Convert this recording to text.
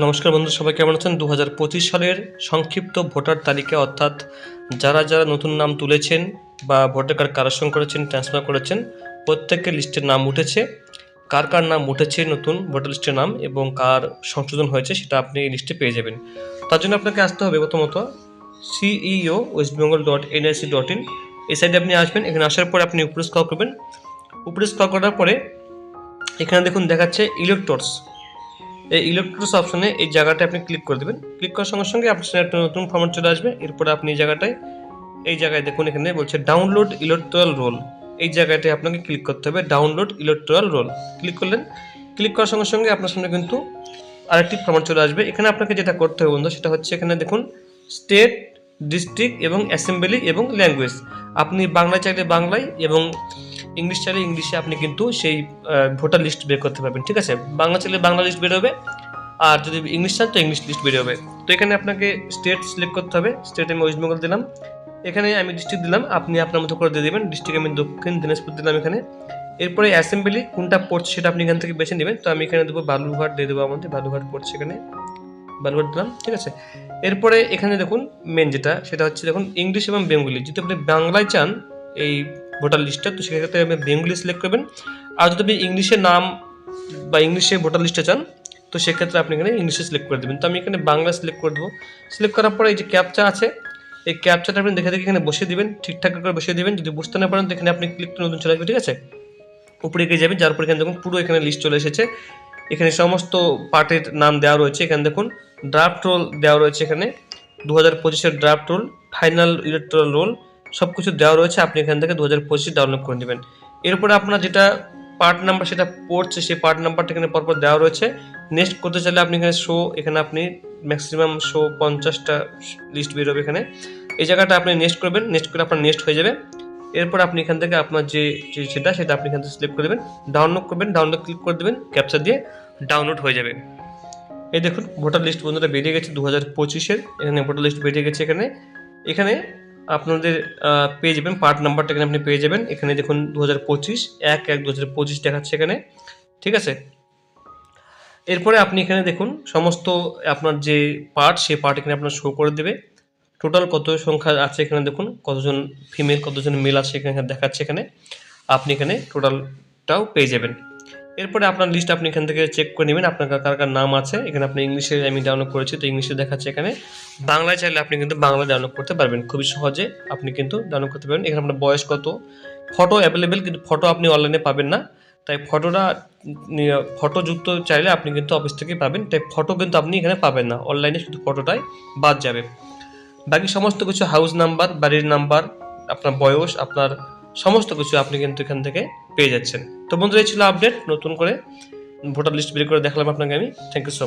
নমস্কার বন্ধু, সবাই কেমন আছেন? দু হাজার পঁচিশ সালের সংক্ষিপ্ত ভোটার তালিকা, অর্থাৎ যারা যারা নতুন নাম তুলেছেন বা ভোটার কার্ড কারেকশন করেছেন ট্রান্সফার করেছেন প্রত্যেকের লিস্টের নাম উঠেছে। কার কার নাম উঠেছে নতুন ভোটার লিস্টের নাম এবং কার সংশোধন হয়েছে সেটা আপনি এই লিস্টে পেয়ে যাবেন। তার জন্য আপনাকে আসতে হবে প্রথমত CEO West Bengal dot NIC dot in এই সাইডে আপনি আসবেন, এখানে আসার পরে আপনি উপরে স্কল করবেন। উপরে স্কল করার পরে এখানে দেখুন দেখাচ্ছে ইলেকট্রস এই ইলেকট্রোস অপশনে এই জায়গাটায় আপনি ক্লিক করে দেবেন। ক্লিক করার সঙ্গে সঙ্গে আপনার একটা নতুন ফর্মেট চলে আসবে। এরপরে আপনি এই জায়গাটায় এই জায়গায় দেখুন, এখানে বলছে ডাউনলোড ইলেকট্রাল রোল এই জায়গাটায় আপনাকে ক্লিক করতে হবে ডাউনলোড ইলেকট্রাল রোল ক্লিক করলেন। ক্লিক করার সঙ্গে সঙ্গে আপনার সামনে কিন্তু আরেকটি ফর্মেট চলে আসবে। এখানে আপনাকে যেটা করতে হবে বন্ধু সেটা হচ্ছে এখানে দেখুন স্টেট ডিস্ট্রিক্ট এবং অ্যাসেম্বলি এবং ল্যাঙ্গুয়েজ আপনি বাংলা চাইলে বাংলায় এবং ইংলিশ চাইলে ইংলিশে আপনি কিন্তু সেই ভোটার লিস্ট বের করতে পারবেন, ঠিক আছে? বাংলা চাইলে বাংলা লিস্ট বেরোবে, আর যদি ইংলিশ চান তো ইংলিশ লিস্ট বেরোবে। তো এখানে আপনাকে স্টেট সিলেক্ট করতে হবে স্টেট আমি ওয়েস্ট বেঙ্গল দিলাম। এখানে আমি ডিস্ট্রিক্ট দিলাম, আপনি আপনার মতো করে দিয়ে দেবেন। ডিস্ট্রিক্ট আমি দক্ষিণ দিনাজপুর দিলাম এখানে। এরপরে অ্যাসেম্বলি কোনটা পড়ছে সেটা আপনি এখান থেকে বেছে নেবেন। তো আমি এখানে দেবো বালুঘাট দিয়ে দেবো আমাদের বালুঘাট পড়ছে এখানে। বালুঘাট দিলাম, ঠিক আছে? এরপরে এখানে দেখুন মেন যেটা, সেটা হচ্ছে দেখুন ইংলিশ এবং বেঙ্গলি যদি আপনি বাংলায় চান, এই ভোটার লিস্টটা তো সেক্ষেত্রে আপনি বেঙ্গলি সিলেক্ট করবেন। আর যদি আপনি ইংলিশে নাম বা ইংলিশে ভোটার লিস্টে চান, তো সেক্ষেত্রে আপনি এখানে ইংলিশে সিলেক্ট করে দেবেন। তো আমি এখানে বাংলা সিলেক্ট করে দেবো। সিলেক্ট করার পরে এই যে ক্যাপচা আছে, এই ক্যাপচাটা আপনি দেখে দেখে এখানে বসিয়ে দিবেন, ঠিকঠাক করে বসিয়ে দিবেন। যদি বুঝতে না পারেন, তো এখানে আপনি ক্লিক নতুন চলে আসবে ঠিক আছে? উপরে এগিয়ে যাবেন, যার পর এখানে দেখুন পুরো এখানে লিস্ট চলে এসেছে। এখানে সমস্ত পার্টের নাম দেওয়া রয়েছে। এখানে দেখুন ড্রাফট রোল দেওয়া রয়েছে এখানে। দু হাজার পঁচিশের draft roll final electoral roll সব কিছু দেওয়া রয়েছে, আপনি এখান থেকে দু হাজার পঁচিশে ডাউনলোড করে নেবেন। এরপরে আপনার যেটা পার্ট নাম্বার সেটা পড়ছে, সেই পার্ট নাম্বারটা এখানে পরপর দেওয়া রয়েছে। নেক্সট করতে চাইলে আপনি এখানে শো এখানে আপনি ম্যাক্সিমাম শো পঞ্চাশটা লিস্ট বেরোবে এখানে। এই জায়গাটা আপনি নেক্সট করবেন নেক্সট করে আপনার নেক্সট হয়ে যাবে। এরপর আপনি এখান থেকে আপনার যে সেটা সেটা আপনি এখান থেকে সিলেক্ট করে দেবেন। ডাউনলোড করবেন ডাউনলোড ক্লিক করে দেবেন ক্যাপচার দিয়ে ডাউনলোড হয়ে যাবে। এই দেখুন ভোটার লিস্ট বন্ধুরা বেরিয়ে গেছে দু হাজার পঁচিশের। এখানে ভোটার লিস্ট বেরিয়ে গেছে এখানে। এখানে আপনাদের পেয়ে যাবেন পার্ট নাম্বারটা এখানে আপনি পেয়ে যাবেন। এখানে দেখুন দু হাজার পঁচিশ, এক এক দু হাজার পঁচিশ দেখাচ্ছে এখানে। ঠিক আছে? এরপরে আপনি এখানে দেখুন, সমস্ত আপনার যে পার্ট সেই পার্ট এখানে আপনার শো করে দেবে। টোটাল কত সংখ্যা আছে এখানে দেখুন, কতজন ফিমেল কতজন মেল আছে এখানে দেখাচ্ছে এখানে। আপনি এখানে টোটালটাও পেয়ে যাবেন। এরপরে আপনার লিস্ট আপনি এখান থেকে চেক করে নেবেন আপনার কার কার নাম আছে। এখানে আপনি ইংলিশে আমি ডাউনলোড করেছি, তো ইংলিশে দেখাচ্ছে এখানে। বাংলায় চাইলে আপনি কিন্তু বাংলা ডাউনলোড করতে পারবেন। খুবই সহজে আপনি কিন্তু ডাউনলোড করতে পারবেন। এখানে আপনার বয়স কত? ফটো অ্যাভেলেবেল কিন্তু ফটো আপনি অনলাইনে পাবেন না। তাই ফটোটা ফটোযুক্ত চাইলে আপনি কিন্তু অফিস থেকেই পাবেন। তাই ফটো কিন্তু আপনি এখানে পাবেন না। অনলাইনে শুধু ফটোটাই বাদ যাবে। বাকি সমস্ত কিছু হাউস নাম্বার বাড়ির নাম্বার আপনার বয়স, আপনার সমস্ত কিছু আপনি কিন্তু এখান থেকে পেয়ে যাচ্ছেন। তো বন্ধুরা এই ছিল আপডেট নতুন করে ভোটার লিস্ট বের করে দেখালাম আপনাকে আমি। Thank you so